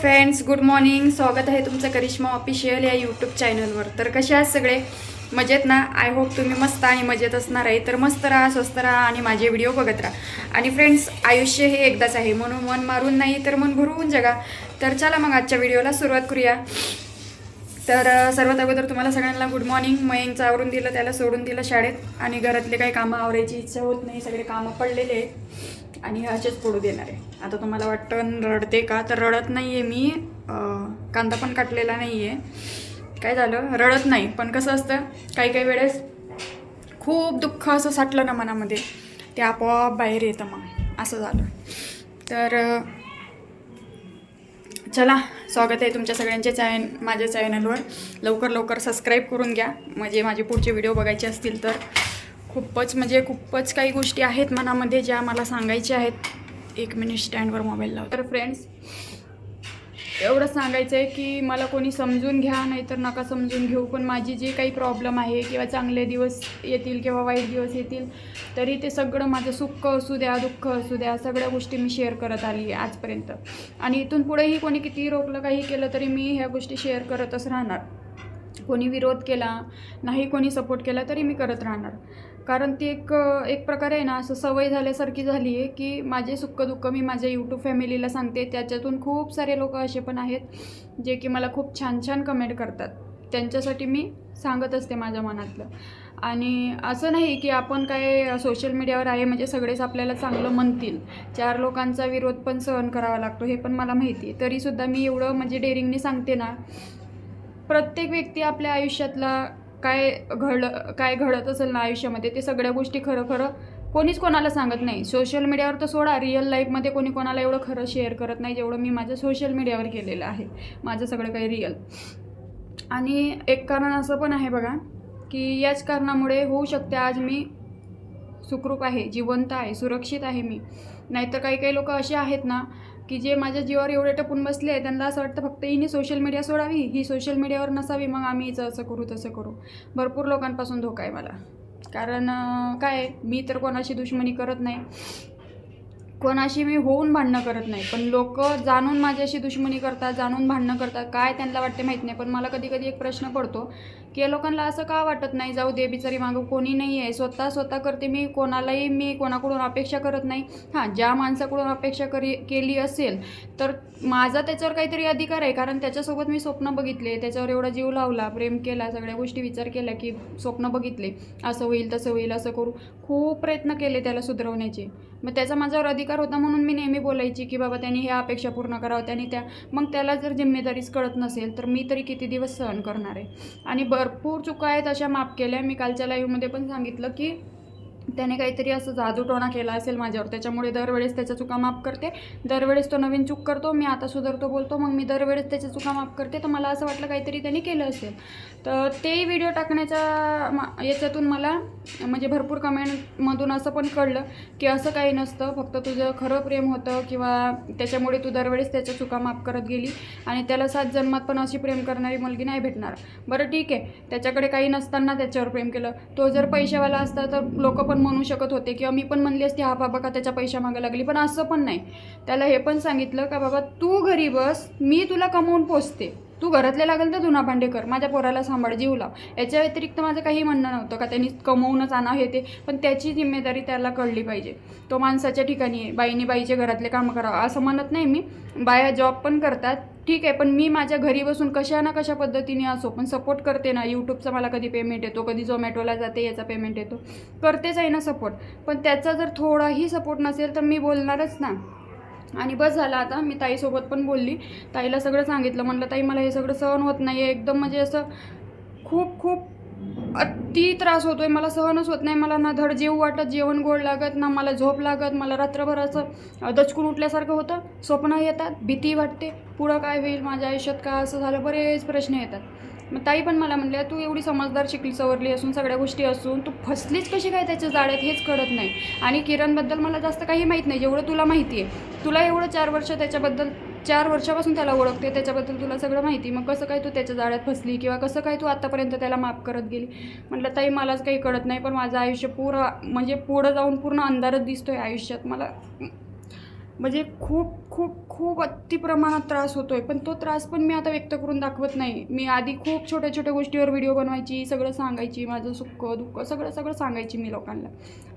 Friends good morning स्वागत आहे तुमचं करिश्मा ऑफिशियल या यूट्यूब चॅनलवर तर कसे आहात सगळे? मजेत ना? आय होप तुम्ही मस्त आणि मजेत असणार आहे. तर मस्त राहा स्वस्त राहा आणि माझे व्हिडिओ बघत राहा. आणि फ्रेंड्स आयुष्य हे एकदाच आहे. म्हणून मन मारून नाही तर मन भरवून जगा. तर चला मग आजच्या व्हिडिओला सुरुवात करूया. तर सर्वात अगोदर तुम्हाला सगळ्यांना गुड मॉर्निंग मयंकचं आवरून दिलं त्याला सोडून दिलं शाळेत आणि घरातले काही कामं आवरायची इच्छा होत नाही. सगळे कामं पडलेले आहेत आणि असेच पडू देणार आहे. आता तुम्हाला वाटतं रडते का? तर रडत नाही आहे मी कांदा पण काटलेला नाही आहे काय झालं? रडत नाही. पण कसं असतं काही काही वेळेस खूप दुःख असं साठलं ना मनामध्ये ते आपोआप बाहेर येतं मग. असं झालं. तर चला स्वागत आहे तुमच्या सगळ्यांच्या चॅन माझ्या चॅनलवर लवकर लवकर सबस्क्राईब करून घ्या. म्हणजे माझे पुढचे व्हिडिओ बघायचे असतील तर खूपच म्हणजे खूपच काही गोष्टी आहेत मनामध्ये ज्या मला सांगायच्या आहेत. एक मिनिट स्टँडवर मोबाईल लाव. तर फ्रेंड्स एवढं सांगायचं आहे की मला कोणी समजून घ्या नाहीतर नका समजून घेऊ. पण माझी जे काही प्रॉब्लेम आहे किंवा चांगले दिवस येतील किंवा वाईट दिवस येतील तरी ते सगळं माझं सुख असू द्या दुःख असू द्या सगळ्या गोष्टी मी शेअर करत आली आहे आजपर्यंत. आणि इथून पुढेही कोणी कितीही रोखलं काही केलं तरी मी ह्या गोष्टी शेअर करतच राहणार. कोणी विरोध केला नाही कोणी सपोर्ट केला तरी मी करत राहणार. कारण ती एक एक प्रकारे आहे ना असं सवय झाल्यासारखी झाली आहे की माझे सुख दुःख मी माझ्या यूट्यूब फॅमिलीला सांगते. त्याच्यातून खूप सारे लोक असे पण आहेत जे की मला खूप छान छान कमेंट करतात. त्यांच्यासाठी मी सांगत असते माझ्या मनातलं. आणि असं नाही की आपण काय सोशल मीडियावर आहे म्हणजे सगळेच आपल्याला चांगलं म्हणतील. चार लोकांचा विरोध पण सहन करावा लागतो हे पण मला माहिती आहे. तरीसुद्धा मी एवढं म्हणजे डेअरिंगने सांगते ना प्रत्येक व्यक्ती आपल्या आयुष्यातला काय घडलं काय घडत असेल ना आयुष्यामध्ये ते सगळ्या गोष्टी खरं खरं कोणीच कोणाला सांगत नाही. सोशल मीडियावर तर सोडा रिअल लाईफमध्ये कोणी कोणाला एवढं खरं शेअर करत नाही जेवढं मी माझ्या सोशल मीडियावर केलेलं आहे. माझं सगळं काही रिअल आणि एक कारण असं पण आहे बघा की याच कारणामुळे होऊ शकते आज मी सुखरूप आहे जिवंत आहे सुरक्षित आहे मी. नाहीतर काही काही लोक असे आहेत ना की जे माझ्या जीवावर एवढे टपून बसले आहे त्यांना असं वाटतं फक्त हिने सोशल मीडिया सोडावी ही सोशल मीडियावर नसावी मग आम्ही हिचं असं करू तसं करू. भरपूर लोकांपासून धोका आहे मला. कारण काय मी तर कोणाशी दुश्मनी करत नाही. कोणाशी मी होऊन भांडणं करत नाही. पण लोक जाणून माझ्याशी दुश्मनी करतात जाणून भांडणं करतात. काय त्यांना वाटते माहीत नाही. पण मला कधी कधी एक प्रश्न पडतो की या लोकांना असं का वाटत नाही? जाऊ दे बिचारी मागं कोणी नाही आहे. स्वतः स्वतः करते मी कोणालाही मी कोणाकडून अपेक्षा करत नाही. हां ज्या माणसाकडून अपेक्षा करी केली असेल तर माझा त्याच्यावर काहीतरी अधिकार आहे. कारण त्याच्यासोबत मी स्वप्न बघितले. त्याच्यावर एवढा जीव लावला प्रेम केला सगळ्या गोष्टी विचार केला की स्वप्न बघितले. असं होईल तसं होईल असं करू. खूप प्रयत्न केले त्याला सुधरवण्याचे. मग त्याचा माझ्यावर अधिकार होता म्हणून मी नेहमी बोलायची की बाबा त्यांनी ह्या अपेक्षा पूर्ण करावं त्यांनी त्या मग त्याला जर जिम्मेदारीच कळत नसेल तर मी तरी किती दिवस सहन करणार आहे? आणि भरपूर चुका आहेत अशा माफ केल्या. मी कालच्या लाईव्हमध्ये पण सांगितलं की त्याने काहीतरी असं जादूटोणा केला असेल माझ्यावर. त्याच्यामुळे दरवेळेस त्याच्या चुका माफ करते. दरवेळेस तो नवीन चूक करतो मी आता सुधारतो बोलतो मग मी दरवेळेस त्याच्या चुका माफ करते. तर मला असं वाटलं काहीतरी त्याने केलं असेल. तर तेही व्हिडिओ टाकण्याच्या मा याच्यातून मला म्हणजे भरपूर कमेंटमधून असं पण कळलं की असं काही नसतं. फक्त तुझं खरं प्रेम होतं किंवा त्याच्यामुळे तू दरवेळेस त्याच्या चुका माफ करत गेली आणि त्याला सात जन्मात पण अशी प्रेम करणारी मुलगी नाही भेटणार. बरं ठीक आहे. त्याच्याकडे काही नसताना त्याच्यावर प्रेम केलं. तो जर पैशावाला असता तर लोक पण म्हणू शकत होते किंवा मी पण म्हणली असती हा बाबा का त्याच्या पैशा मागं लागली? पण असं पण नाही. त्याला हे पण सांगितलं का बाबा तू घरी बस मी तुला कमवून पोचते. तू घरातले लागेल तर धुना भांडे कर माझ्या पोराला सांभाळ जीव लाव. याच्या व्यतिरिक्त माझं काही म्हणणं नव्हतं का त्यांनी कमवूनच आणा हे ते पण त्याची जिम्मेदारी त्याला कळली पाहिजे. तो माणसाच्या ठिकाणी आहे बाईने बाईचे घरातले कामं करावं असं म्हणत नाही मी. बाया जॉब पण करतात ठीक आहे पण मी माझ्या घरी बसून कशा ना कशा पद्धतीने असो पण सपोर्ट करते ना. यूट्यूबचा मला कधी पेमेंट येतो कधी झोमॅटोला जाते याचा पेमेंट येतो. करतेच आहे ना सपोर्ट. पण त्याचा जर थोडाही सपोर्ट नसेल तर मी बोलणारच ना. आणि बस झालं आता. मी ताईसोबत पण बोलली. ताईला सगळं सांगितलं. म्हणलं ताई मला हे सगळं सहन होत नाही आहे एकदम म्हणजे असं खूप खूप अति त्रास होतो आहे मला सहनच होत नाही. मला ना धड जेव वाटत जेवण गोड लागत ना मला झोप लागत. मला रात्रभर असं दचकून उठल्यासारखं होतं. स्वप्न येतात भीती वाटते. पुढं काय होईल? माझ्या आयुष्यात का असं झालं? बरेच प्रश्न येतात. मग ताई पण मला म्हणल्या तू एवढी समजदार शिकली सवरली असून सगळ्या गोष्टी असून तू फसलीच कशी काय त्याच्या जाळ्यात? हेच कळत नाही. आणि किरणबद्दल मला जास्त काही माहीत नाही जेवढं तुला माहिती आहे तुला एवढं चार वर्ष त्याच्याबद्दल चार वर्षापासून त्याला ओळखते त्याच्याबद्दल तुला सगळं माहिती. मग कसं काय तू त्याच्या जाळ्यात फसली किंवा कसं काय तू आत्तापर्यंत त्याला माफ करत गेली? म्हटलं ताई मलाच काही कळत नाही पण माझं आयुष्य पुरं म्हणजे पुढं जाऊन पूर्ण अंधारच आहे आयुष्यात. मला म्हणजे खूप खूप खूप अति प्रमाणात त्रास आहे पण तो त्रास पण मी आता व्यक्त करून दाखवत नाही. मी आधी खूप छोट्या छोट्या गोष्टीवर व्हिडिओ बनवायची सगळं सांगायची माझं सुख दुःख सगळं सगळं सांगायची मी लोकांना.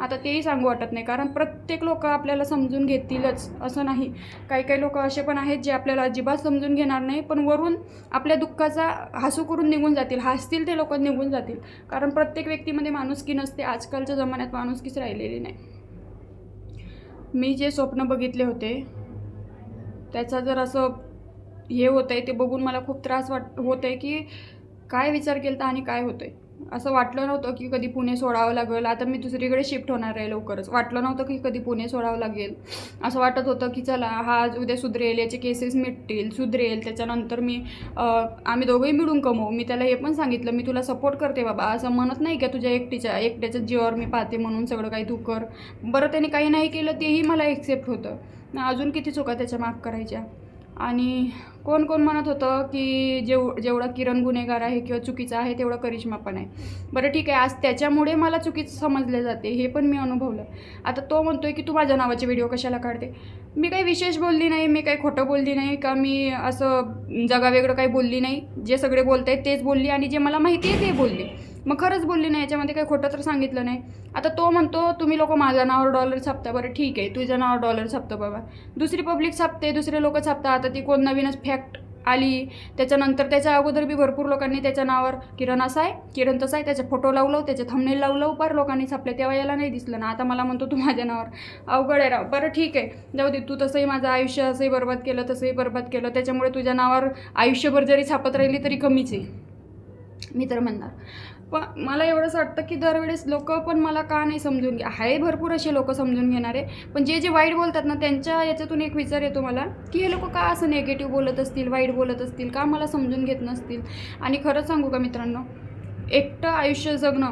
आता तेही सांगू वाटत नाही. कारण प्रत्येक लोक आपल्याला समजून घेतीलच असं नाही. काही काही लोक असे पण आहेत जे आपल्याला अजिबात समजून घेणार नाही पण वरून आपल्या दुःखाचा हसू करून निघून जातील. हसतील ते लोक निघून जातील. कारण प्रत्येक व्यक्तीमध्ये माणुसकी नसते. आजकालच्या जमान्यात माणुसकीच राहिलेली नाही. मी जे स्वप्न बघितले होते त्याचा जर असं हे होतं आहे ते बघून मला खूप त्रास वाट होत आहे की काय विचार केला आणि काय होतं आहे असं वाटलं नव्हतं की कधी पुणे सोडावं लागेल. आता मी दुसरीकडे शिफ्ट होणार आहे लवकरच. वाटलं नव्हतं की कधी पुणे सोडावं लागेल. असं वाटत होतं की चला हा आज उद्या सुधरेल याचे केसेस मिटतील सुधरेल. त्याच्यानंतर मी आम्ही दोघंही मिळून कमवू. मी त्याला हे पण सांगितलं मी तुला सपोर्ट करते बाबा. असं म्हणत नाही का तुझ्या एकटीच्या एकट्याच्या जीवावर मी पाहते म्हणून सगळं काही तू कर. बरं त्याने काही नाही केलं तेही मला एक्सेप्ट होतं. ना अजून किती चुका त्याच्या माफ करायच्या? आणि कोण कोण म्हणत होतं की जेव जेवढा किरण गुन्हेगार आहे किंवा चुकीचा आहे तेवढा करिश्मा पण आहे. बरं ठीक आहे आज त्याच्यामुळे मला चुकीचं समजले जाते हे पण मी अनुभवलं. आता तो म्हणतो आहे की तू माझ्या नावाचे व्हिडिओ कशाला काढते? मी काही विशेष बोलली नाही मी काही खोटं बोलली नाही का मी असं जगावेगळं काही बोलली नाही? जे सगळे बोलत आहेत तेच बोलली आणि जे मला माहिती आहे ते बोलली. मग खरंच बोलली नाही याच्यामध्ये काही खोटं तर सांगितलं नाही. आता तो म्हणतो तुम्ही लोक माझ्या नावावर डॉलर छापता. बरं ठीक आहे तुझ्या नावावर डॉलर छापतो बाबा. दुसरी पब्लिक छापते दुसरे लोक छापता आता ती कोण नवीनच फॅक्ट आली त्याच्यानंतर त्याच्या अगोदर बी भरपूर लोकांनी त्याच्या नावावर किरण असा आहे किरण तसा आहे त्याचे फोटो लावलं त्याचे थंबनेल लावलं पर लोकांनी छापले तेव्हा याला नाही दिसलं ना. आता मला म्हणतो तू माझ्या नावावर अवघड आहे राव. बरं ठीक आहे जाऊ दे तू तसंही माझं आयुष्य असंही बरबाद केलं तसंही बरबाद केलं. त्याच्यामुळे तुझ्या नावावर आयुष्यभर जरी छापत राहिली तरी कमीच आहे. मी तर म्हणणार. पण मला एवढंच वाटतं की दरवेळेस लोक पण मला का नाही समजून घ्या आहे भरपूर असे लोक समजून घेणारे पण जे जे वाईट बोलतात ना त्यांच्या याच्यातून एक विचार येतो मला की हे लोक का असं नेगेटिव्ह बोलत असतील वाईट बोलत असतील का मला समजून घेत नसतील? आणि खरंच सांगू का मित्रांनो एकटं आयुष्य जगणं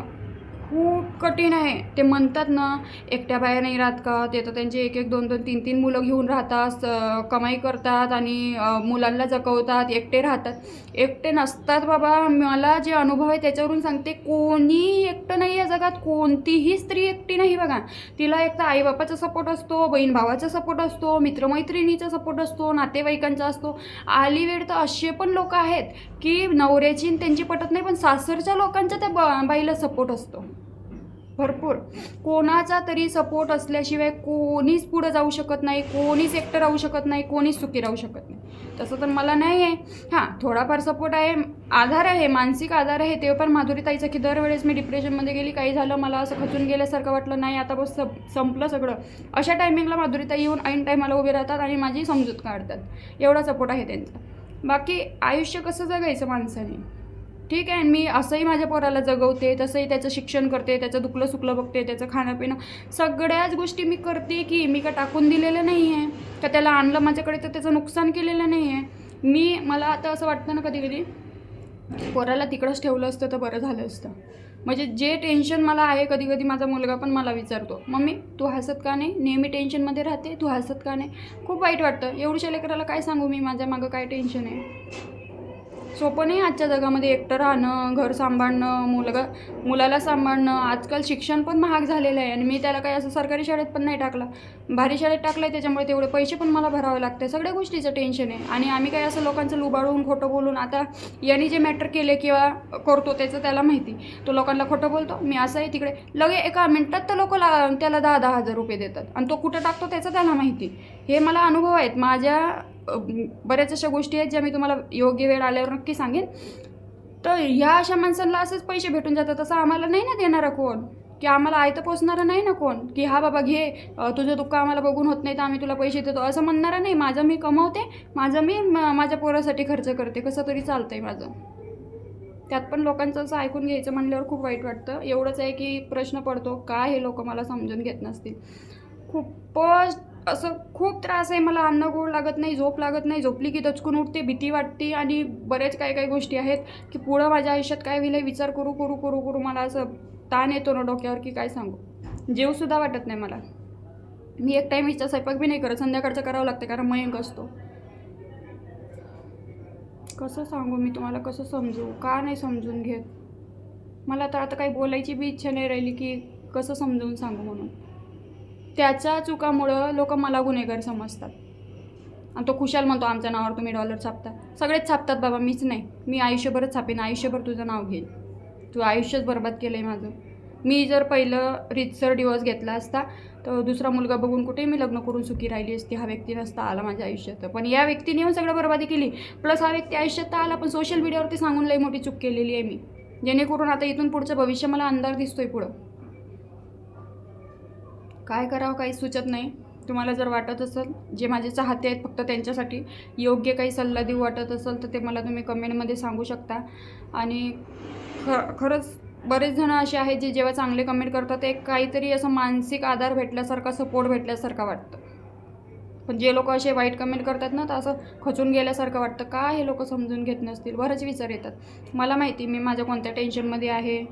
खूप कठीण आहे. ते म्हणतात ना एकट्या बाया नाही राहत का? ते तर त्यांचे एक एक दोन दोन तीन तीन मुलं घेऊन राहतात कमाई करतात आणि मुलांना जगवतात एकटे राहतात. एकटे नसतात बाबा. मला जे अनुभव आहे त्याच्यावरून सांगते कोणी एकटं नाही आहे जगात. कोणतीही स्त्री एकटी नाही बघा. तिला एक तर आईबापाचा सपोर्ट असतो बहीण भावाचा सपोर्ट असतो मित्रमैत्रिणीचा सपोर्ट असतो नातेवाईकांचा असतो. आली वेळ तर असे पण लोक आहेत की नवऱ्याची त्यांची पटत नाही पण सासरच्या लोकांचा त्या बाईला सपोर्ट असतो. भरपूर. कोणाचा तरी सपोर्ट असल्याशिवाय कोणीच पुढं जाऊ शकत नाही कोणीच एकटं राहू शकत नाही कोणीच सुखी राहू शकत नाही. तसं तर मला नाही आहे. हां थोडाफार सपोर्ट आहे आधार आहे मानसिक आधार आहे ते पण माधुरीताईचं की दरवेळेस मी डिप्रेशनमध्ये गेली काही झालं मला असं खचून गेल्यासारखं वाटलं नाही आता बस सप संपलं सगळं. अशा टायमिंगला माधुरीताई येऊन ऐन टायमाला उभे राहतात आणि माझी समजूत काढतात. एवढा सपोर्ट आहे त्यांचा. बाकी आयुष्य कसं जगायचं माणसाने? ठीक आहे मी असंही माझ्या पोराला जगवते तसंही त्याचं शिक्षण करते त्याचं दुखलं सुकलं बघते त्याचं खाणं पिणं सगळ्याच गोष्टी मी करते की मी का टाकून दिलेलं नाही आहे का त्याला आणलं माझ्याकडे तर त्याचं नुकसान केलेलं नाही आहे मी मला आता असं वाटतं ना कधी कधी पोराला तिकडंच ठेवलं असतं तर बरं झालं असतं. म्हणजे जे टेन्शन मला आहे कधी कधी माझा मुलगा पण मला विचारतो मम्मी तू हसत का नाही? नेहमी टेन्शनमध्ये राहते तू हसत का नाही? खूप वाईट वाटतं. एवढ्या लेकराला काय सांगू मी? माझ्या मागं काय टेन्शन आहे? सोपं नाही आजच्या जगामध्ये एकटं राहणं घर सांभाळणं मुलगा मुलाला सांभाळणं. आजकाल शिक्षण पण महाग झालेलं आहे आणि मी त्याला काही असं सरकारी शाळेत पण नाही टाकलं. भारी शाळेत टाकलं आहे त्याच्यामुळे तेवढे पैसे पण मला भरावे लागते. सगळ्या गोष्टीचं टेन्शन आहे. आणि आम्ही काही असं लोकांचं लुबाडून खोटं बोलून आता यांनी जे मॅटर केले किंवा करतो त्याचं त्याला माहिती. तो लोकांना खोटं बोलतो मी असं आहे तिकडे. लगे एका मिनटात तर लोक ला त्याला दहा दहा हजार रुपये देतात. आणि तो कुठं टाकतो त्याचं त्याला माहिती. हे मला अनुभव आहेत. माझ्या बऱ्याच अशा गोष्टी आहेत ज्या मी तुम्हाला योग्य वेळ आल्यावर नक्की सांगेन. तर ह्या अशा माणसांना असेच पैसे भेटून जातात तसं आम्हाला नाही ना देणारा कोण? की आम्हाला आयतं पोचणारं नाही ना कोण? की हा बाबा घे तुझं दुःख आम्हाला बघून होत नाही तर आम्ही तुला पैसे देतो असं म्हणणारं नाही. माझं मी कमवते माझं मी म- माझ्या पोरासाठी खर्च करते कसं तरी चालतं आहे माझं. त्यात पण लोकांचं असं ऐकून घ्यायचं म्हणल्यावर खूप वाईट वाटतं. एवढंच आहे की प्रश्न पडतो का हे लोक मला समजून घेत नसतील? खूपच असं खूप त्रास आहे मला अन्न गोड लागत नाही झोप लागत नाही झोपली की दचकून उठते भीती वाटते आणि बरेच काही काही गोष्टी आहेत की पुढं माझ्या आयुष्यात काय होईल विचार करू करू करू करू मला असं ताण येतो ना डोक्यावर की काय सांगू? जेवसुद्धा वाटत नाही मला. मी एक टाईम टाईमचा स्वयंपाक बी नाही करत संध्याकाळचं करावं लागतं कारण मयंक असतो. कसं सांगू मी तुम्हाला कसं समजू? का नाही समजून घेत? मला तर आता काही बोलायची बी इच्छा नाही राहिली की कसं समजून सांगू म्हणून? त्याच्या चुकामुळं लोक मला गुन्हेगार समजतात. आणि तो खुशाल म्हणतो आमच्या नावावर तुम्ही डॉलर छापता. सगळेच छापतात बाबा मीच नाही. मी आयुष्यभरच छापेन. आयुष्यभर तुझं नाव घेईन. तू आयुष्यच बरबाद केलं आहे माझं. मी जर पहिलं रितसर डिवोर्स घेतला असता तर दुसरा मुलगा बघून कुठेही मी लग्न करून सुखी राहिली असती. हा व्यक्ती नसता आला माझ्या आयुष्यात. पण या व्यक्तीने येऊन सगळं बरबादी केली. प्लस हा व्यक्ती आयुष्यात तर आला पण सोशल मीडियावरती सांगून लई मोठी चूक केलेली आहे मी. जेणेकरून आता इथून पुढचं भविष्य मला अंधार दिसतोय पुढं. काय करावं काही सुचत नाही. तुम्हाला जर वाटत असेल जे माझे चाहते आहेत फक्त त्यांच्यासाठी योग्य काही सल्ला देऊ वाटत असेल तर ते मला तुम्ही कमेंटमध्ये सांगू शकता. आणि ख खरंच बरेच जण असे आहेत जे जेव्हा चांगले कमेंट करतात ते काहीतरी असं मानसिक आधार भेटल्यासारखा सपोर्ट भेटल्यासारखा वाटतं. पण जे लोक असे वाईट कमेंट करतात ना तर असं खचून गेल्यासारखं वाटतं. का हे लोक समजून घेत नसतील? बरंच विचार येतात. मला माहिती मी माझ्या कोणत्या टेन्शनमध्ये आहे?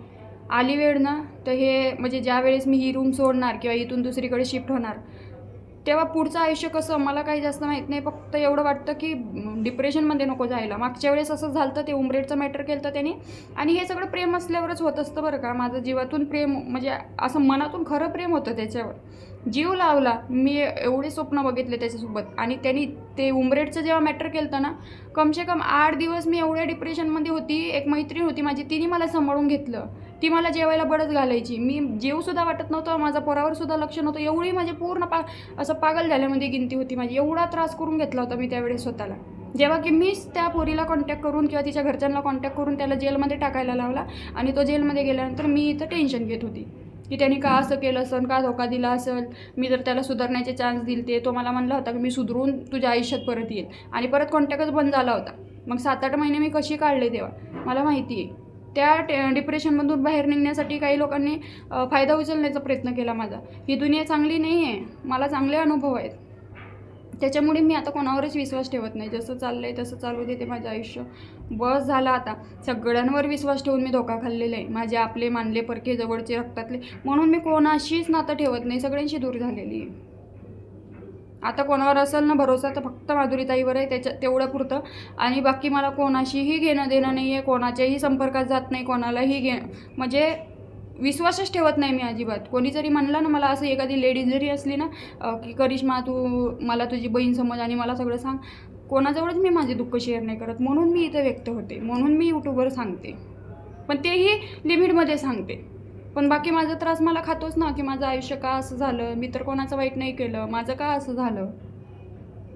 आली वेळ ना तर हे म्हणजे ज्या वेळेस मी ही रूम सोडणार किंवा इथून दुसरीकडे शिफ्ट होणार तेव्हा पुढचं आयुष्य कसं मला काही जास्त माहीत नाही. फक्त एवढं वाटतं की डिप्रेशनमध्ये नको जायला. मागच्या वेळेस असं झालं ते उमरेडचं मॅटर केलं तर त्यांनी. आणि हे सगळं प्रेम असल्यावरच होत असतं बरं का. माझं जीवातून प्रेम म्हणजे असं मनातून खरं प्रेम होतं त्याच्यावर. जीव लावला. मी एवढे स्वप्न बघितले त्याच्यासोबत. आणि त्यांनी ते उमरेडचं जेव्हा मॅटर केलं ना कमसे कम आठ दिवस मी एवढ्या डिप्रेशनमध्ये होती एक मैत्रीण होती माझी तिने मला सांभाळून घेतलं. ती मला जेवायला बडच घालायची. मी जेवसुद्धा वाटत नव्हतं माझा पोरावर सुद्धा लक्ष नव्हतं. एवढी माझी पूर्ण पा असं पागल झाल्यामध्ये गिनती होती माझी. एवढा त्रास करून घेतला होता मी त्यावेळेस स्वतःला. जेव्हा की मीच त्या पोरीला कॉन्टॅक्ट करून किंवा तिच्या घरच्यांना कॉन्टॅक्ट करून त्याला जेलमध्ये टाकायला लावला आणि तो जेलमध्ये गेल्यानंतर मी इथं टेन्शन घेत होती. की त्यांनी का असं केलं असेल का धोका दिला असेल? मी जर त्याला सुधारण्याचे चान्स दिले ते तो मला म्हणला होता की मी सुधरून तुझ्या आयुष्यात परत येईल. आणि परत कॉन्टॅक्टच बंद झाला होता. मग सात आठ महिने मी कशी काढले तेव्हा? मला माहिती आहे त्या टे डिप्रेशनमधून बाहेर निघण्यासाठी काही लोकांनी फायदा उचलण्याचा प्रयत्न केला माझा. ही दुनिया चांगली नाही आहे मला चांगले अनुभव आहेत. त्याच्यामुळे मी आता कोणावरच विश्वास ठेवत नाही. जसं चाललं आहे तसं चालू देते माझं आयुष्य. बस झालं आता. सगळ्यांवर विश्वास ठेवून मी धोका खाल्लेला आहे. माझे आपले मानले परके जवळचे रक्तातले. म्हणून मी कोणाशीच नातं ठेवत नाही. सगळ्यांशी दूर झालेली आहे. आता कोणावर असेल ना भरोसा तर फक्त माधुरीताईवर आहे. त्याच्या तेवढं पुरतं. आणि बाकी मला कोणाशीही घेणं देणं नाही आहे कोणाच्याही संपर्कात जात नाही. कोणालाही घे म्हणजे विश्वासच ठेवत नाही मी अजिबात. कोणी जरी म्हणलं ना मला असं एखादी लेडीज जरी असली ना की करिश्मा तू मला तुझी बहीण समज आणि मला सगळं सांग कोणाजवळच मी माझे दुःख शेअर नाही करत. म्हणून मी इथं व्यक्त होते. म्हणून मी यूट्यूबवर सांगते. पण तेही लिमिटमध्ये सांगते. पण बाकी माझा त्रास मला खातोच ना की माझं आयुष्य का असं झालं? मी तर कोणाचं वाईट नाही केलं. माझं का असं झालं?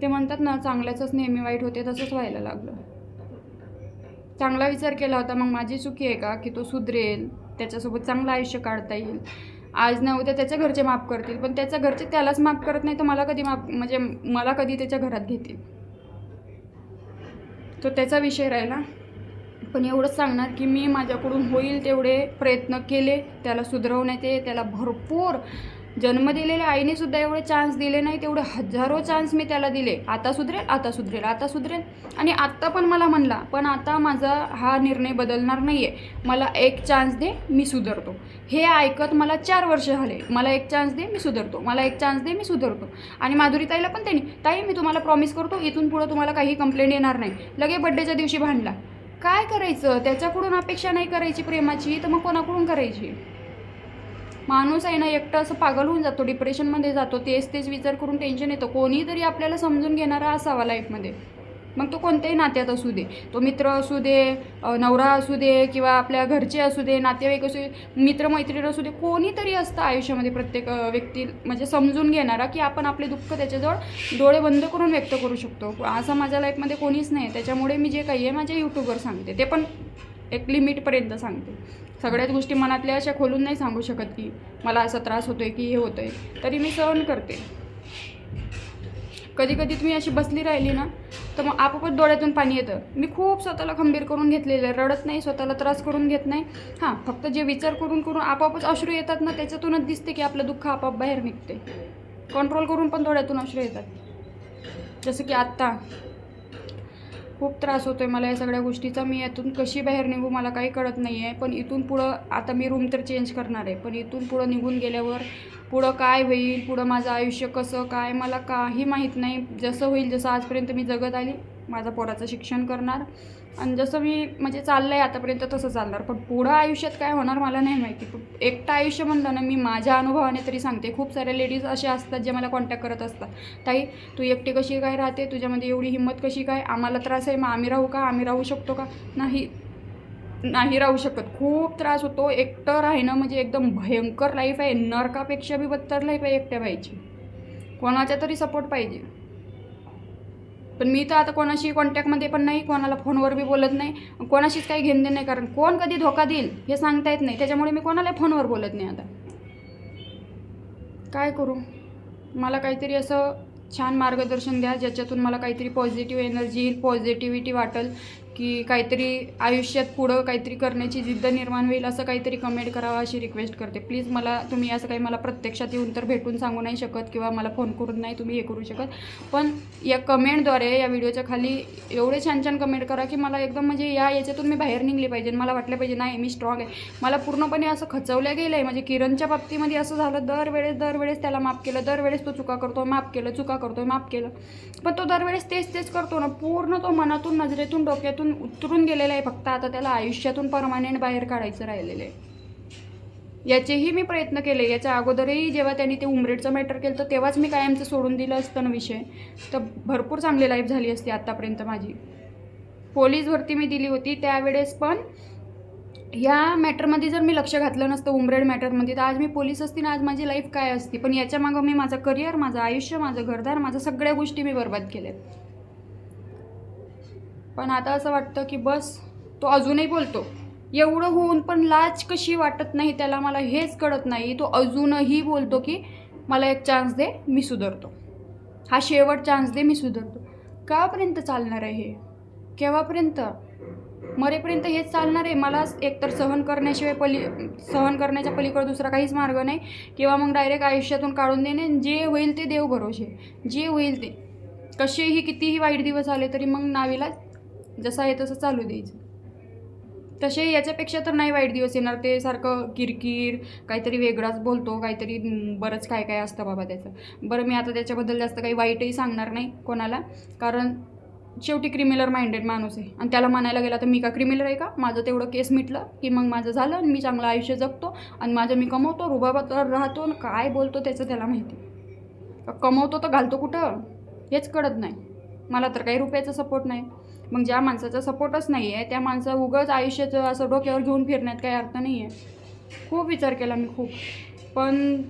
ते म्हणतात ना चांगल्याचंच नेहमी वाईट होते तसंच व्हायला लागलं. चांगला विचार केला होता मग माझी चुकी आहे का? की तो सुधरेल? त्याच्यासोबत चांगलं आयुष्य काढता येईल. आज ना उद्या त्याच्या घरचे माफ करतील पण त्याच्या घरचे त्यालाच माफ करत नाही तर मला कधी माफ म्हणजे मला कधी त्याच्या घरात घेतील? तो त्याचा विषय राहिला. पण एवढंच सांगणार की मी माझ्याकडून होईल तेवढे प्रयत्न केले त्याला सुधरवण्याचे त्याला भरपूर जन्म दिलेल्या आईने सुद्धा एवढे चान्स दिले नाही तेवढे हजारो चान्स मी त्याला दिले. आता सुधरेल आता सुधरेल आता सुधरेल. आणि आत्ता पण मला म्हणला पण आता माझा हा निर्णय बदलणार नाही आहे मला एक चान्स दे मी सुधरतो. हे ऐकत मला चार वर्ष झाले. मला एक चान्स दे मी सुधरतो. मला एक चान्स दे मी सुधरतो. आणि माधुरीताईला पण त्यांनी ताई मी तुम्हाला प्रॉमिस करतो इथून पुढं तुम्हाला काही कंप्लेंट येणार नाही. लगे बड्डेच्या दिवशी भांडला. काय करायचं? त्याच्याकडून अपेक्षा नाही करायची प्रेमाची. तर मग कोणाकडून करायची? माणूस आहे ना एकटं असं पागल होऊन जातो डिप्रेशनमध्ये जातो तेच तेच विचार करून टेन्शन येतं. कोणीतरी आपल्याला समजून घेणारा असावा लाईफमध्ये मग तो कोणत्याही नात्यात असू दे. तो मित्र असू दे नवरा असू दे किंवा आपल्या घरचे असू दे नातेवाईक असू दे मित्रमैत्रीण असू दे कोणीतरी असतं आयुष्यामध्ये प्रत्येक व्यक्ती म्हणजे समजून घेणारा की आपण आपले दुःख त्याच्याजवळ डोळे बंद करून व्यक्त करू शकतो. असं माझ्या लाईफमध्ये कोणीच नाही त्याच्यामुळे मी जे काही आहे माझ्या यूट्यूबवर सांगते. ते पण एक लिमिटपर्यंत सांगते. सगळ्याच गोष्टी मनातल्या अशा खोलून नाही सांगू शकत की मला असा त्रास होतो आहे की हे होतं आहे तरी मी सहन करते. कधी कधी तुम्ही अशी बसली राहिली ना तर मग आपोआपच डोळ्यातून पाणी येतं. मी खूप स्वतःला खंबीर करून घेतलेलं आहे. रडत नाही स्वतःला त्रास करून घेत नाही. हां फक्त जे विचार करून करून आपोआपच अश्रू येतात ना त्याच्यातूनच दिसते की आपलं दुःख आपोआप बाहेर निघते कंट्रोल करून पण डोळ्यातून अश्रू येतात. जसं की आत्ता खूप त्रास होतो आहे मला या सगळ्या गोष्टीचा. मी यातून कशी बाहेर निघू मला काही कळत नाही आहे पण इथून पुढं आता मी रूम तर चेंज करणार आहे. पण इथून पुढं निघून गेल्यावर पुढं काय होईल? पुढं माझं आयुष्य कसं काय? मला काही माहीत नाही. जसं होईल जसं आजपर्यंत मी जगत आली माझा पोराचं शिक्षण करणार. आणि जसं मी म्हणजे चाललं आहे आतापर्यंत तसं चालणार. पण पुढं आयुष्यात काय होणार मला नाही माहिती. पण एकटं आयुष्य म्हणलं ना मी माझ्या अनुभवाने तरी सांगते. खूप साऱ्या लेडीज असे असतात जे मला कॉन्टॅक्ट करत असतात. ताई तू एकटी कशी काय राहते? तुझ्यामध्ये एवढी हिंमत कशी काय? आम्हाला त्रास आहे मग आम्ही राहू का? आम्ही राहू शकतो का? नाही नाही राहू शकत. खूप त्रास होतो. एकटं राहणं म्हणजे एकदम भयंकर लाईफ आहे. नरकापेक्षा बी बत्तर लाईफ आहे एकट्या पाहिजे कोणाचा तरी सपोर्ट पाहिजे. पण मी तर आता कोणाशी कॉन्टॅक्टमध्ये पण नाही कोणाला फोनवर बी बोलत नाही कोणाशीच काही घेणं देणं नाही कारण कोण कधी धोका देईल हे सांगता येत नाही. त्याच्यामुळे मी कोणाला फोनवर बोलत नाही आता. काय करू? मला काहीतरी असं छान मार्गदर्शन द्या ज्याच्यातून मला काहीतरी पॉझिटिव्ह एनर्जी येईल पॉझिटिव्हिटी वाटेल. की काहीतरी आयुष्यात पुढं काहीतरी करण्याची जिद्द निर्माण होईल असं काहीतरी कमेंट करावा अशी रिक्वेस्ट करते. प्लीज मला तुम्ही असं काही मला प्रत्यक्षात येऊन तर भेटून सांगू नाही शकत किंवा मला फोन करून नाही तुम्ही हे करू शकत. पण या कमेंटद्वारे या व्हिडिओच्या खाली एवढे छान छान कमेंट करा की मला एकदम म्हणजे या याच्यातून मी बाहेर निघले पाहिजे. मला वाटलं पाहिजे नाही मी स्ट्रॉंग आहे. मला पूर्णपणे असं खचवलं गेलं आहे म्हणजे किरणच्या बाबतीमध्ये असं झालं दरवेळेस दरवेळेस त्याला माफ केलं दरवेळेस तो चुका करतो माफ केलं चुका करतो माफ केलं. पण तो दरवेळेस तेच तेच करतो ना. पूर्ण तो मनातून नजरेतून डोक्यात डोक्यातून उतरून गेलेलं आहे फक्त. आता त्याला आयुष्यातून परमानेंट बाहेर काढायचं राहिलेलं आहे. याचेही मी प्रयत्न केले. याच्या अगोदरही जेव्हा त्यांनी ते उमरेडचं मॅटर केलं तर तेव्हाच मी कायमचं सोडून दिलं असतं ना विषय. तर भरपूर चांगली लाईफ झाली असती आत्तापर्यंत माझी. पोलीस भरती मी दिली होती त्यावेळेस पण या मॅटरमध्ये जर मी लक्ष घातलं नसतं उमरेड मॅटरमध्ये तर आज मी पोलीस असती ना आज माझी लाईफ काय असती? पण याच्या मागं मी माझं करिअर माझं आयुष्य माझं घरदार माझं सगळ्या गोष्टी मी बर्बाद आहेत पण आता असं वाटतं की बस तो अजूनही बोलतो. एवढं होऊन पण लाज कशी वाटत नाही त्याला मला हेच कळत नाही. तो अजूनही बोलतो की मला एक चान्स दे मी सुधारतो. हा शेवट चान्स दे मी सुधारतो. कापर्यंत चालणार आहे हे? केव्हापर्यंत? मरेपर्यंत हेच चालणार आहे? मला एकतर सहन करण्याशिवाय पली सहन करण्याच्या पलीकडे दुसरा काहीच मार्ग नाही. किंवा मग डायरेक्ट आयुष्यातून काढून देणे. जे होईल ते देव भरोसे जे होईल ते. कसेही कितीही वाईट दिवस आले तरी मग नावीला जसं आहे तसं चालू द्यायचं. तसे याच्यापेक्षा तर नाही वाईट दिवस येणार ते सारखं किरकिर काहीतरी वेगळाच बोलतो काहीतरी बरंच काय काय असतं बाबा त्याचं. बरं मी आता त्याच्याबद्दल जास्त काही वाईटही सांगणार नाही कोणाला कारण शेवटी क्रिमिनल माइंडेड माणूस आहे. आणि त्याला म्हणायला गेला तर मी का क्रिमिनल आहे का? माझं तेवढं केस मिटलं की मग माझं झालं आणि मी चांगलं आयुष्य जगतो आणि माझं मी कमवतो रुबाबात राहतो आणि काय बोलतो त्याचं त्याला माहिती. कमवतो तर घालतो कुठं? हेच कळत नाही. मला तर काही रुपयाचा सपोर्ट नाही. मग ज्या माणसाचा सपोर्टच नाही आहे त्या माणसं उगाच आयुष्याचं असं डोक्यावर घेऊन फिरण्यात काही अर्थ नाही आहे खूप विचार केला मी खूप. पण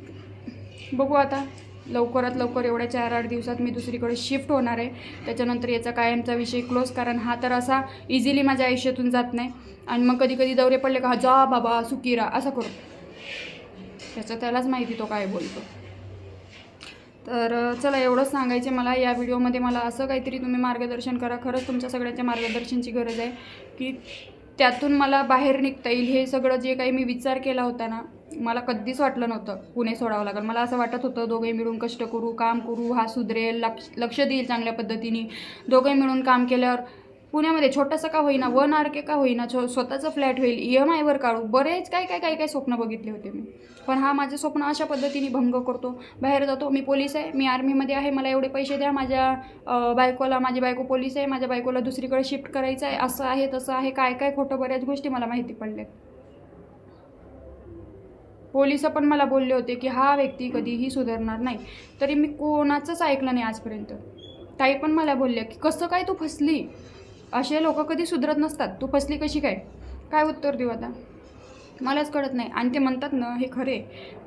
बघू आता लवकरात लवकर एवढ्या चार आठ दिवसात मी दुसरीकडे शिफ्ट होणार आहे. त्याच्यानंतर याचा कायमचा विषय क्लोज कारण हा तर असा इझिली माझ्या आयुष्यातून जात नाही. आणि मग कधी कधी दौरे पडले का जा बाबा सुकिरा असं करू. त्याचं त्यालाच माहिती तो काय बोलतो. तर चला एवढंच सांगायचे मला या व्हिडिओमध्ये मला असं काहीतरी तुम्ही मार्गदर्शन करा. खरंच तुमच्या सगळ्यांच्या मार्गदर्शनची गरज आहे की त्यातून मला बाहेर निघता येईल. हे सगळं जे काही मी विचार केला होता ना मला कधीच वाटलं नव्हतं पुणे सोडावं लागेल. मला असं वाटत होतं दोघे मिळून कष्ट करू काम करू हा सुधरेल लक्ष लक्ष देईल चांगल्या पद्धतीने. दोघे मिळून काम केल्यावर पुण्यामध्ये छोटंसं का होईना वन आर के का होईना छो स्वतःचं फ्लॅट होईल ई एम आयवर काढू बरेच काय काय काय काय स्वप्न बघितले होते मी. पण हा माझे स्वप्न अशा पद्धतीने भंग करतो. बाहेर जातो मी पोलीस आहे मी आर्मीमध्ये आहे मला एवढे पैसे द्या माझ्या बायकोला माझी बायको पोलीस आहे माझ्या बायकोला दुसरीकडे शिफ्ट करायचं आहे असं आहे तसं आहे काय काय खोटं बऱ्याच गोष्टी मला माहिती पडल्या. पोलीस पण मला बोलले होते की हा व्यक्ती कधीही सुधारणार नाही. तरी मी कोणाचंच ऐकलं नाही आजपर्यंत. ताई पण मला बोलल्या की कसं काय तू फसली? असे लोक कधी सुधरत नसतात. तू फसली कशी काय? काय उत्तर देऊ आता? मलाच कळत नाही. आणि ते म्हणतात ना हे खरे.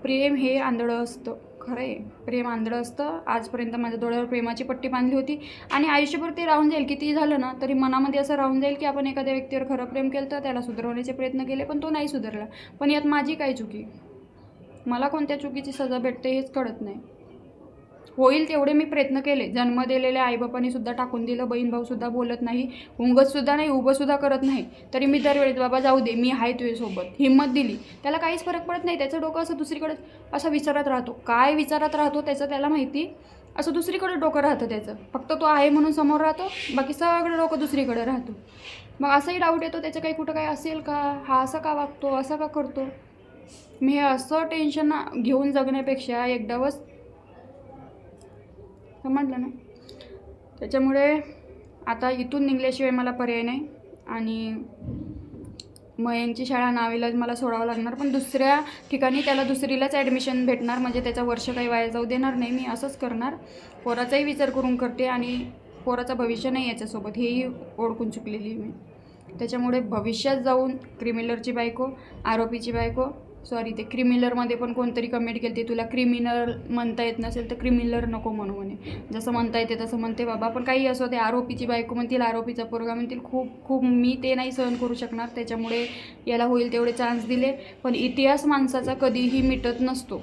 प्रेम हे आंधळं असतं. खरं. आहे प्रेम आंधळं असतं. आजपर्यंत माझ्या डोळ्यावर प्रेमाची पट्टी बांधली होती. आणि आयुष्यभर ते राहून जाईल. कितीही झालं ना तरी मनामध्ये असं राहून जाईल की आपण एखाद्या व्यक्तीवर खरं प्रेम केलं तर त्याला सुधारवण्याचे प्रयत्न केले पण तो नाही सुधारला. पण यात माझी काय चुकी? मला कोणत्या चुकीची सजा भेटते हेच कळत नाही. होईल तेवढे मी प्रयत्न केले. जन्म दिलेल्या आईबापांनी सुद्धा टाकून दिलं. बहीण भाऊसुद्धा बोलत नाही. उंगतसुद्धा नाही उभंसुद्धा करत नाही. तरी मी दरवेळेस बाबा जाऊ दे मी आहे तुझ्यासोबत. हिंमत दिली. त्याला काहीच फरक पडत नाही. त्याचं डोकं असं दुसरीकडे असं विचारत राहतो. काय विचारत राहतो त्याचं त्याला माहिती असं दुसरीकडे डोकं राहतं त्याचं. फक्त तो आहे म्हणून समोर राहतो. बाकी सगळं डोकं दुसरीकडे राहतो. मग असंही डाऊट येतो त्याचं काही कुठं काही असेल का? हा असं का वागतो? असं का करतो? मी हे असं टेन्शन घेऊन जगण्यापेक्षा एकदावच समजलं ना. त्याच्यामुळे आता इथून निघल्याशिवाय मला पर्याय नाही. आणि मयांची शाळा नावीलाज मला सोडावं लागणार पण दुसऱ्या ठिकाणी त्याला दुसरीलाच ॲडमिशन भेटणार म्हणजे त्याचा वर्ष काही वाया जाऊ देणार नाही. मी असंच करणार. पोराचाही विचार करून करते आणि पोराचं भविष्य नाही याच्यासोबत. हेही ओळखून चुकलेली आहे मी. त्याच्यामुळे भविष्यात जाऊन क्रिमिनलरची बायको आरोपीची बायको सॉरी ते क्रिमिनलमध्ये पण कोणतरी कमेंट केली ते तुला क्रिमिनल म्हणता येत नसेल तर क्रिमिनलर नको म्हणू म्हणे. जसं म्हणता येते तसं म्हणते बाबा. पण काही असो ते आरोपीची बायको म्हणतील आरोपीचा पोरगा म्हणतील खूप खूप मी ते नाही सहन करू शकणार. त्याच्यामुळे याला होईल तेवढे चान्स दिले. पण इतिहास माणसाचा कधीही मिटत नसतो.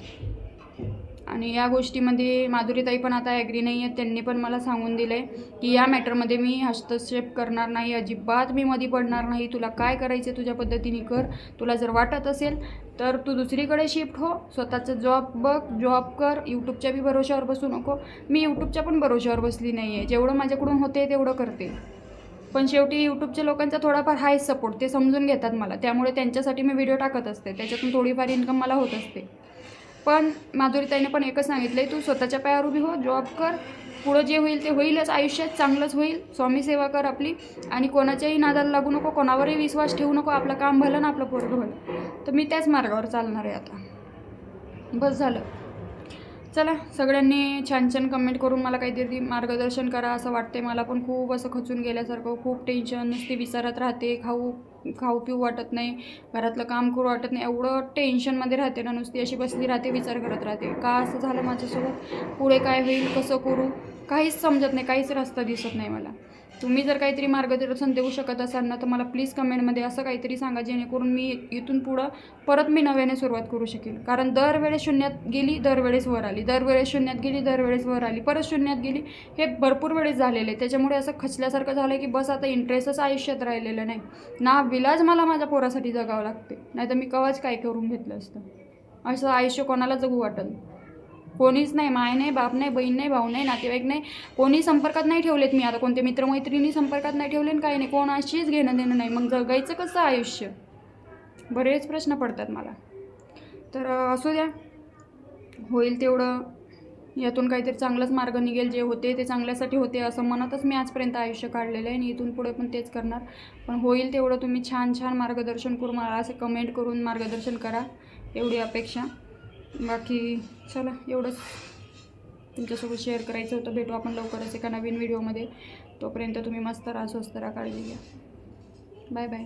आणि या गोष्टीमध्ये माधुरीताई पण आता ॲग्री नाही आहेत त्यांनी पण मला सांगून दिलं आहे की या मॅटरमध्ये मी हस्तक्षेप करणार नाही अजिबात मी मध्ये पडणार नाही. तुला काय करायचं तुझ्या पद्धतीने कर. तुला जर वाटत असेल तर तू दुसरीकडे शिफ्ट हो. स्वतःचं जॉब बघ जॉब कर. यूट्यूबच्या बी भरोशावर बसू नको. मी यूट्यूबच्या पण भरोशावर बसली नाही आहे जेवढं माझ्याकडून होते तेवढं करते. पण शेवटी यूट्यूबच्या लोकांचा थोडाफार हाय सपोर्ट ते समजून घेतात मला. त्यामुळे त्यांच्यासाठी मी व्हिडिओ टाकत असते. त्याच्यातून थोडीफार इन्कम मला होत असते. पण माधुरीताईने पण एकच सांगितलं आहे तू स्वतःच्या पायावर उभी हो जॉब कर. पुढं जे होईल ते होईलच. आयुष्यात चांगलंच होईल. स्वामी सेवा कर आपली. आणि कोणाच्याही नादाला लागू नको कोणावरही विश्वास ठेवू नको. आपलं काम भलं ना आपलं पोरगं भलं. तर मी त्याच मार्गावर चालणार आहे आता. बस झालं. चला सगळ्यांनी छान छान कमेंट करून मला काहीतरी मार्गदर्शन करा असं वाटते मला पण खूप असं खचून गेल्यासारखं खूप टेन्शन नुसती विचारत राहते. खाऊ खाऊ पिऊ वाटत नाही. घरातलं काम करू वाटत नाही. एवढं टेन्शनमध्ये राहते ना नुसती. अशी बसली राहते विचार करत राहते. का असं झालं माझ्यासोबत? पुढे काय होईल? कसं करू? काहीच समजत नाही काहीच रस्ता दिसत नाही मला. तुम्ही जर काहीतरी मार्गदर्शन देऊ शकत असाल ना तर मला प्लीज कमेंटमध्ये असं काहीतरी सांगा जेणेकरून मी इथून पुढं परत मी नव्याने सुरुवात करू शकेल. कारण दरवेळेस शून्यात गेली दरवेळेस वर आली. दरवेळेस शून्यात गेली दरवेळेस वर आली. परत शून्यात गेली हे भरपूर वेळेस झालेले. आहे त्याच्यामुळे असं खचल्यासारखं झालं की बस आता इंटरेस्टच आयुष्यात राहिलेलं नाही. ना विलाज मला माझ्या पोरासाठी जगावं लागते नाही तर मी कवाच काय करून घेतलं असतं? असं आयुष्य कोणाला जगू वाटेल कोणीच नाही माय नाही बाप नाही बहीण नाही भाऊ नाही नातेवाईक नाही कोणी संपर्कात नाही ठेवलेत मी आता. कोणते मित्रमैत्रिणी संपर्कात नाही ठेवले काही नाही कोणाशीच घेणं देणं नाही. मग जगायचं कसं आयुष्य? बरेच प्रश्न पडतात मला. तर असू द्या. होईल तेवढं. यातून काहीतरी चांगलाच मार्ग निघेल. जे होते ते चांगल्यासाठी होते असं म्हणतच मी आजपर्यंत आयुष्य काढलेलं आहे आणि इथून पुढे पण तेच करणार. पण होईल तेवढं तुम्ही छान छान मार्गदर्शन करून मला असे कमेंट करून मार्गदर्शन करा. एवढी अपेक्षा. बाकी चला एवढंच. तुमच्यासोबत शेअर करायचं होतं. भेटू आपण लवकरच एका नवीन व्हिडिओमध्ये तोपर्यंत तुम्ही मस्त राहा स्वस्त राहा काळजी घ्या. Bye bye